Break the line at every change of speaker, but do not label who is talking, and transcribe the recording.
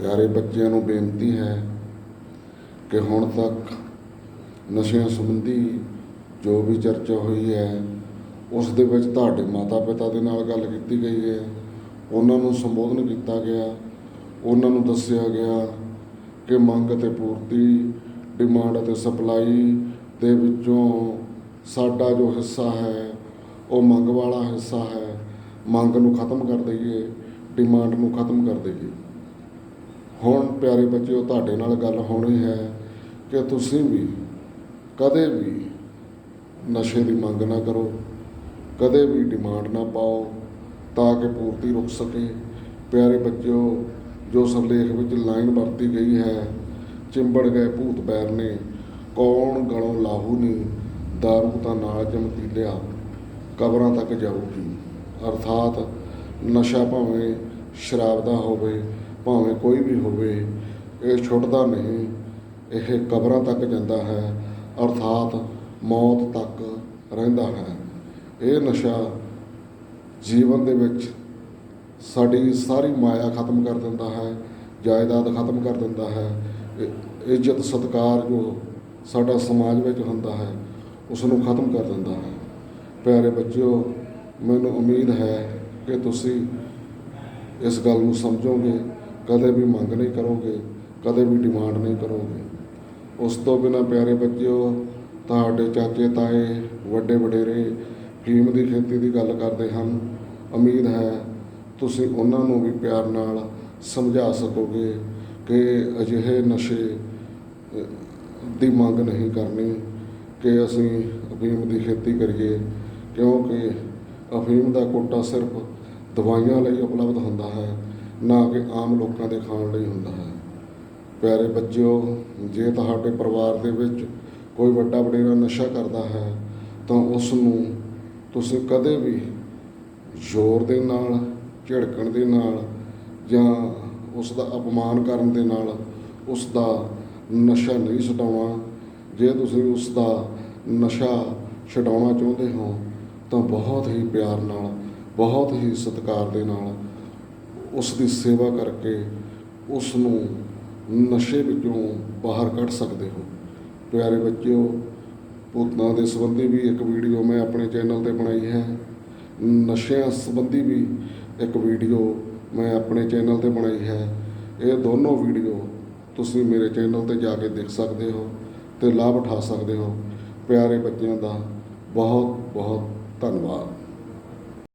ਪਿਆਰੇ ਬੱਚਿਆਂ ਨੂੰ ਬੇਨਤੀ ਹੈ ਕਿ ਹੁਣ ਤੱਕ ਨਸ਼ਿਆਂ ਸੰਬੰਧੀ ਜੋ ਵੀ ਚਰਚਾ ਹੋਈ ਹੈ, ਉਸ ਦੇ ਵਿੱਚ ਤੁਹਾਡੇ ਮਾਤਾ-ਪਿਤਾ ਦੇ ਨਾਲ ਗੱਲ ਕੀਤੀ ਗਈ ਹੈ। ਉਹਨਾਂ ਨੂੰ ਸੰਬੋਧਨ ਕੀਤਾ ਗਿਆ। ਉਹਨਾਂ ਨੂੰ ਦੱਸਿਆ ਗਿਆ ਕਿ ਮੰਗ ਅਤੇ ਪੂਰਤੀ, ਡਿਮਾਂਡ ਅਤੇ ਸਪਲਾਈ ਦੇ ਵਿੱਚੋਂ ਸਾਡਾ ਜੋ ਹਿੱਸਾ ਹੈ, ਉਹ ਮੰਗ ਵਾਲਾ ਹਿੱਸਾ ਹੈ। ਮੰਗ ਨੂੰ ਖਤਮ ਕਰ ਦਈਏ, ਡਿਮਾਂਡ ਨੂੰ ਖਤਮ ਕਰ ਦਈਏ। ਹੁਣ ਪਿਆਰੇ ਬੱਚਿਓ, ਤੁਹਾਡੇ ਨਾਲ ਗੱਲ ਹੋਣੀ ਹੈ ਕਿ ਤੁਸੀਂ ਵੀ ਕਦੇ ਵੀ ਨਸ਼ੇ ਦੀ ਮੰਗ ਨਾ ਕਰੋ, ਕਦੇ ਵੀ ਡਿਮਾਂਡ ਨਾ ਪਾਓ ਤਾਂ ਕਿ ਪੂਰਤੀ ਰੁਕ ਸਕੇ। ਪਿਆਰੇ ਬੱਚਿਓ, ਜੋ ਸਰਲੇਖ ਵਿੱਚ ਲਾਈਨ ਵਰਤੀ ਗਈ ਹੈ, ਚਿੰਬੜ ਗਏ ਭੂਤ ਪੈਰ ਨੇ, ਕੌਣ ਗਲੋਂ ਲਾਹੂ ਨੀ, ਦਾਰੂ ਤਾਂ ਨਾਲ ਜਮਤੀ ਲਿਆ, ਕਬਰਾਂ ਤੱਕ ਜਾਊਗੀ। ਅਰਥਾਤ ਨਸ਼ਾ ਭਾਵੇਂ ਸ਼ਰਾਬ ਦਾ ਹੋਵੇ ਭਾਵੇਂ ਕੋਈ ਵੀ ਹੋਵੇ, ਇਹ ਛੁੱਟਦਾ ਨਹੀਂ। ਇਹ ਕਬਰਾਂ ਤੱਕ ਜਾਂਦਾ ਹੈ, ਅਰਥਾਤ ਮੌਤ ਤੱਕ ਰਹਿੰਦਾ ਹੈ। ਇਹ ਨਸ਼ਾ ਜੀਵਨ ਦੇ ਵਿੱਚ ਸਾਡੀ ਸਾਰੀ ਮਾਇਆ ਖਤਮ ਕਰ ਦਿੰਦਾ ਹੈ, ਜਾਇਦਾਦ ਖਤਮ ਕਰ ਦਿੰਦਾ ਹੈ। ਇੱਜ਼ਤ ਸਤਕਾਰ ਜੋ ਸਾਡਾ ਸਮਾਜ ਵਿੱਚ ਹੁੰਦਾ ਹੈ ਉਸ ਨੂੰ ਖਤਮ ਕਰ ਦਿੰਦਾ ਹੈ। ਪਿਆਰੇ ਬੱਚਿਓ, ਮੈਨੂੰ ਉਮੀਦ ਹੈ ਕਿ ਤੁਸੀਂ ਇਸ ਗੱਲ ਨੂੰ ਸਮਝੋਗੇ। ਕਦੇ ਵੀ ਮੰਗ ਨਹੀਂ ਕਰੋਗੇ, ਕਦੇ ਵੀ ਡਿਮਾਂਡ ਨਹੀਂ ਕਰੋਗੇ। ਉਸ ਤੋਂ ਬਿਨਾ ਪਿਆਰੇ ਬੱਚਿਓ, ਤੁਹਾਡੇ ਚਾਚੇ ਤਾਏ ਵੱਡੇ ਵਡੇਰੇ ਫੀਮ ਦੀ ਖੇਤੀ ਦੀ ਗੱਲ ਕਰਦੇ ਹਨ। ਉਮੀਦ ਹੈ ਤੁਸੀਂ ਉਹਨਾਂ ਨੂੰ ਵੀ ਪਿਆਰ ਨਾਲ ਸਮਝਾ ਸਕੋਗੇ ਕਿ ਅਜਿਹੇ ਨਸ਼ੇ ਦੀ ਮੰਗ ਨਹੀਂ ਕਰਨੀ ਕਿ ਅਸੀਂ ਅਫੀਮ ਦੀ ਖੇਤੀ ਕਰੀਏ, ਕਿਉਂਕਿ ਅਫੀਮ ਦਾ ਕੋਟਾ ਸਿਰਫ ਦਵਾਈਆਂ ਲਈ ਉਪਲਬਧ ਹੁੰਦਾ ਹੈ। ਨਾ ਕਿ ਆਮ ਲੋਕਾਂ ਦੇ ਖਾਣ ਲਈ ਹੁੰਦਾ ਹੈ। ਪਿਆਰੇ ਬੱਚਿਓ, ਜੇ ਤੁਹਾਡੇ ਪਰਿਵਾਰ ਦੇ ਵਿੱਚ ਕੋਈ ਵੱਡਾ ਵਡੇਰਾ ਨਸ਼ਾ ਕਰਦਾ ਹੈ, ਤਾਂ ਉਸ ਨੂੰ ਤੁਸੀਂ ਕਦੇ ਵੀ ਜ਼ੋਰ ਦੇ ਨਾਲ, ਝਿੜਕਣ ਦੇ ਨਾਲ ਜਾਂ ਉਸ ਦਾ ਅਪਮਾਨ ਕਰਨ ਦੇ ਨਾਲ ਉਸ ਦਾ ਨਸ਼ਾ ਨਹੀਂ ਛਡਾਉਣਾ। ਜੇ ਤੁਸੀਂ ਉਸ ਦਾ ਨਸ਼ਾ ਛਡਾਉਣਾ ਚਾਹੁੰਦੇ ਹੋ, ਤਾਂ ਬਹੁਤ ਹੀ ਪਿਆਰ ਨਾਲ, ਬਹੁਤ ਹੀ ਸਤਿਕਾਰ ਦੇ ਨਾਲ ਉਸ ਦੀ ਸੇਵਾ ਕਰਕੇ ਉਸ ਨੂੰ ਨਸ਼ੇ ਵਿੱਚੋਂ ਬਾਹਰ ਕੱਢ ਸਕਦੇ ਹੋ। ਪਿਆਰੇ ਬੱਚਿਓ ਭੂਤਾਂ ਦੇ ਸੰਬੰਧੀ ਵੀ ਇੱਕ ਵੀਡੀਓ ਮੈਂ ਆਪਣੇ ਚੈਨਲ ਤੇ ਬਣਾਈ ਹੈ। ਨਸ਼ਿਆਂ ਸੰਬੰਧੀ ਵੀ ਇੱਕ ਵੀਡੀਓ ਮੈਂ ਆਪਣੇ ਚੈਨਲ ਤੇ ਬਣਾਈ ਹੈ। ਇਹ ਦੋਨੋਂ ਵੀਡੀਓ ਤੁਸੀਂ ਮੇਰੇ ਚੈਨਲ ਤੇ ਜਾ ਕੇ ਦੇਖ ਸਕਦੇ ਹੋ ਤੇ ਲਾਭ ਉਠਾ ਸਕਦੇ ਹੋ। ਪਿਆਰੇ ਬੱਚਿਆਂ ਦਾ ਬਹੁਤ ਬਹੁਤ ਧੰਨਵਾਦ।